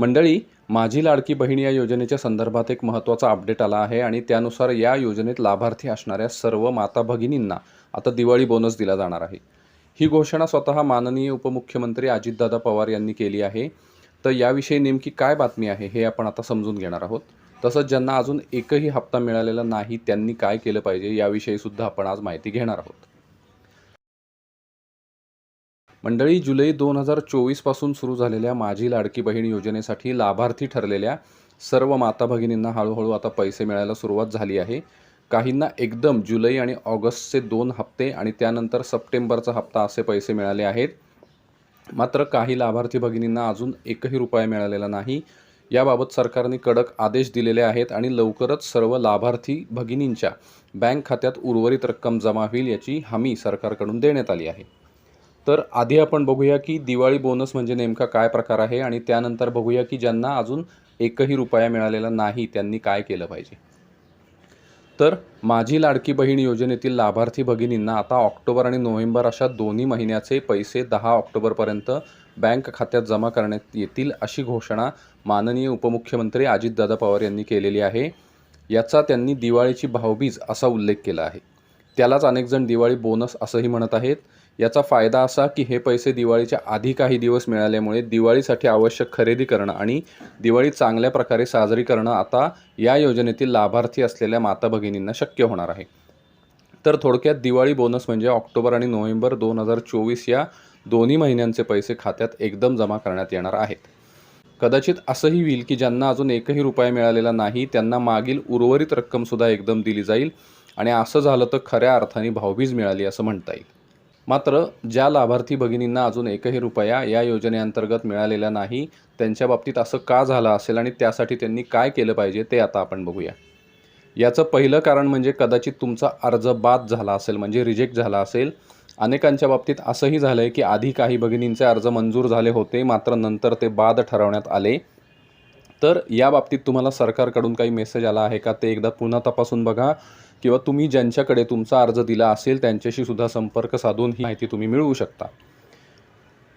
मंडळी माझी लाडकी बहीण या योजनेच्या संदर्भात एक महत्त्वाचा अपडेट आला आहे आणि त्यानुसार या योजनेत लाभार्थी असणाऱ्या सर्व माता भगिनींना आता दिवाळी बोनस दिला जाणार आहे. ही घोषणा स्वतः माननीय उपमुख्यमंत्री अजितदादा पवार यांनी केली आहे. तर याविषयी नेमकी काय बातमी आहे हे आपण आता समजून घेणार आहोत. तसंच ज्यांना अजून एकही हप्ता मिळालेला नाही त्यांनी काय केलं पाहिजे याविषयीसुद्धा आपण आज माहिती घेणार आहोत. मंडळी जुलै दोन हजार चोवीसपासून सुरू झालेल्या माझी लाडकी बहीण योजनेसाठी लाभार्थी ठरलेल्या सर्व माता भगिनींना हळूहळू आता पैसे मिळायला सुरुवात झाली आहे. काहींना एकदम जुलै आणि ऑगस्टचे दोन हप्ते आणि त्यानंतर सप्टेंबरचा हप्ता असे पैसे मिळाले आहेत. मात्र काही लाभार्थी भगिनींना अजून एकही रुपया मिळालेला नाही. याबाबत सरकारने कडक आदेश दिलेले आहेत आणि लवकरच सर्व लाभार्थी भगिनींच्या बँक खात्यात उर्वरित रक्कम जमा होईल याची हमी सरकारकडून देण्यात आली आहे. तर आधी आपण बघूया की दिवाळी बोनस म्हणजे नेमका काय प्रकार आहे आणि त्यानंतर बघूया की ज्यांना अजून एकही रुपया मिळालेला नाही त्यांनी काय केलं पाहिजे. तर माझी लाडकी बहीण योजनेतील लाभार्थी भगिनींना आता ऑक्टोबर आणि नोव्हेंबर अशा दोन्ही महिन्याचे पैसे दहा ऑक्टोबरपर्यंत बँक खात्यात जमा करण्यात येतील अशी घोषणा माननीय उपमुख्यमंत्री अजितदादा पवार यांनी केलेली आहे. याचा त्यांनी दिवाळीची भावबीज असा उल्लेख केला आहे. त्यालाच अनेकजण दिवाळी बोनस असंही म्हणत आहेत. याचा फायदा असा की हे पैसे दिवाळीच्या आधी काही दिवस मिळाल्यामुळे दिवाळीसाठी आवश्यक खरेदी करणं आणि दिवाळी चांगल्या प्रकारे साजरी करणं आता या योजनेतील लाभार्थी असलेल्या माता भगिनींना शक्य होणार आहे. तर थोडक्यात दिवाळी बोनस म्हणजे ऑक्टोबर आणि नोव्हेंबर दोन हजार चोवीस या दोन्ही महिन्यांचे पैसे खात्यात एकदम जमा करण्यात येणार आहेत. कदाचित असंही होईल की ज्यांना अजून एकही रुपया मिळालेला नाही त्यांना मागील उर्वरित रक्कमसुद्धा एकदम दिली जाईल आणि असं झालं तर खऱ्या अर्थाने भावभीज मिळाली असं म्हणता येईल. मात्र ज्या लाभार्थी भगिनींना अजून एकही रुपया या योजनेअंतर्गत मिळालेला नाही त्यांच्या बाबतीत असं का झालं असेल आणि त्यासाठी त्यांनी काय केलं पाहिजे ते आता आपण बघूया. याचं पहिलं कारण म्हणजे कदाचित तुमचा अर्ज बाद झाला असेल म्हणजे रिजेक्ट झाला असेल. अनेकांच्या बाबतीत असंही झालं आहे की आधी काही भगिनींचे अर्ज मंजूर झाले होते मात्र नंतर ते बाद ठरवण्यात आले. तर या बाबतीत तुम्हाला सरकारकडून काही मेसेज आला आहे का ते एकदा पुन्हा तपासून बघा. किंवा तुम्ही ज्यांच्याकडे तुमचा अर्ज दिला असेल त्यांच्याशी सुद्धा संपर्क साधून ही माहिती तुम्ही मिळवू शकता.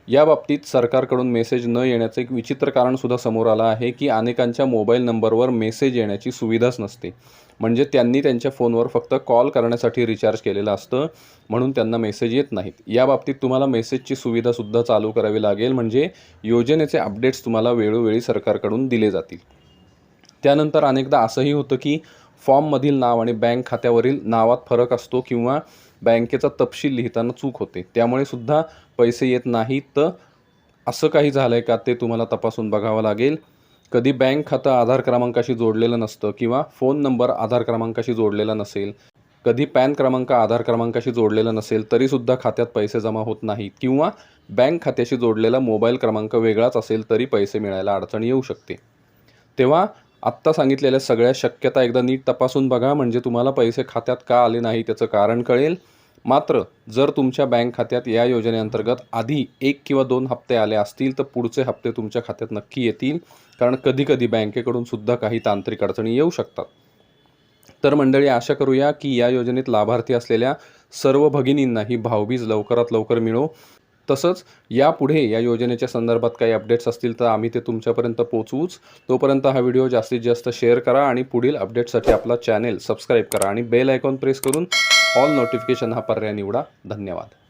या बाबतीत सरकारकडून मेसेज न येण्याचं एक विचित्र कारणसुद्धा समोर आलं आहे की अनेकांच्या मोबाईल नंबरवर मेसेज येण्याची सुविधाच नसते. म्हणजे त्यांनी त्यांच्या फोनवर फक्त कॉल करण्यासाठी रिचार्ज केलेलं असतं म्हणून त्यांना मेसेज येत नाहीत. या बाबतीत तुम्हाला मेसेजची सुविधासुद्धा चालू करावी लागेल म्हणजे योजनेचे अपडेट्स तुम्हाला वेळोवेळी सरकारकडून दिले जातील. त्यानंतर अनेकदा असंही होतं की फॉर्ममधील नाव आणि बँक खात्यावरील नावात फरक असतो किंवा बँकेचा तपशील लिहिताना चूक होते. त्यामुळे सुद्धा पैसे येत नाहीत. तर असं काही झालं आहे का ते तुम्हाला तपासून बघावं लागेल. कधी बँक खातं आधार क्रमांकाशी जोडलेलं नसतं किंवा फोन नंबर आधार क्रमांकाशी जोडलेला नसेल. कधी पॅन क्रमांक आधार क्रमांकाशी जोडलेला नसेल तरीसुद्धा खात्यात पैसे जमा होत नाहीत. किंवा बँक खात्याशी जोडलेला मोबाईल क्रमांक वेगळाच असेल तरी पैसे मिळायला अडचण येऊ शकते. तेव्हा आत्ता सांगितलेल्या सगळ्या शक्यता एकदा नीट तपासून बघा म्हणजे तुम्हाला पैसे खात्यात का आले नाही त्याचं कारण कळेल. मात्र जर तुमच्या बँक खात्यात या योजनेअंतर्गत आधी एक किंवा दोन हप्ते आले असतील तर पुढचे हप्ते तुमच्या खात्यात नक्की येतील. कारण कधीकधी बँकेकडून सुद्धा काही तांत्रिक अडचणी येऊ शकतात. तर मंडळी आशा करूया की या योजनेत लाभार्थी असलेल्या सर्व भगिनींना ही भावबीज लवकरात लवकर मिळो. तसंच यापुढे या योजनेच्या संदर्भात काही अपडेट्स असतील तर आम्ही ते तुमच्यापर्यंत पोचवूच तोपर्यंत हा व्हिडिओ जास्तीत जास्त शेअर करा आणि पुढील अपडेटसाठी आपला चॅनेल सबस्क्राईब करा आणि बेल आयकॉन प्रेस करून ऑल नोटिफिकेशन हा पर्याय निवडा. धन्यवाद.